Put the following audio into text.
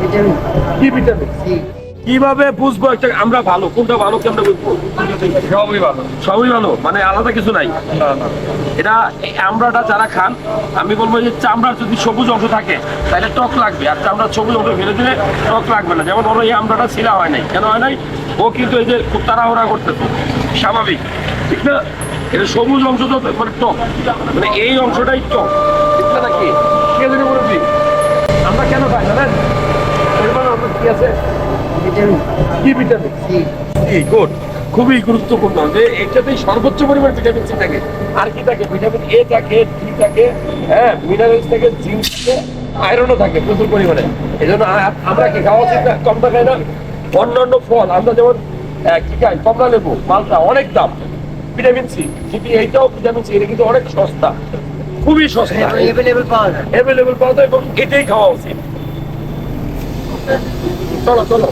Vitamin কীভাবে বুঝব একটা আমরা ভালো। কোনটা ভালো কি আমরা বুঝব সবই ভালো। সবই ভালো? মানে আলাদা কিছু নাই? না না। এটা এই আমড়াটা যারা খান আমি বলব যে চামড়ার যদি সবুজ অংশ থাকে তাহলে টক লাগবে। আর চামড়ার সবুজ অংশ ফেলে দিলে টক লাগবে না। যেমন ওর এই আমড়াটা ছিলা হয় নাই। কেন হয় নাই? ও কিন্তু এই যে তাড়াহুড়া করতেছে। স্বাভাবিক। ঠিক না? এটা সবুজ অংশ তো মানে টক। মানে এই অংশটাই টক ঠিক না নাকি কে জানি মুরব্বী আমরা কেন খাই জানেন এর মানে আমাদের কি আছে কি ভিটামিন? সি গুড খুবই গুরুত্বপূর্ণ যে এটাতেই সর্বোচ্চ পরিমাণ ভিটামিন সি থাকে। আর কি থাকে? ভিটামিন এ থাকে ডি থাকে হ্যাঁ মিনারেলস থাকে জিঙ্ক থাকে আয়রনও থাকে প্রচুর পরিমাণে। এই জন্য আমরা কি খাওয়া উচিত? কমটা খাই না। অন্যান্য ফল আমরা যেমন কি খাই? কমলা লেবু মালটা অনেক দাম। ভিটামিন সি কিন্তু এইটাও ভিটামিন সি এটা কিন্তু অনেক সস্তা। খুবই সস্তা। অ্যাভেলেবল পাওয়া যায়। অ্যাভেলেবল পাওয়া যায় এবং এটাই খাওয়া উচিত। চলো চলো।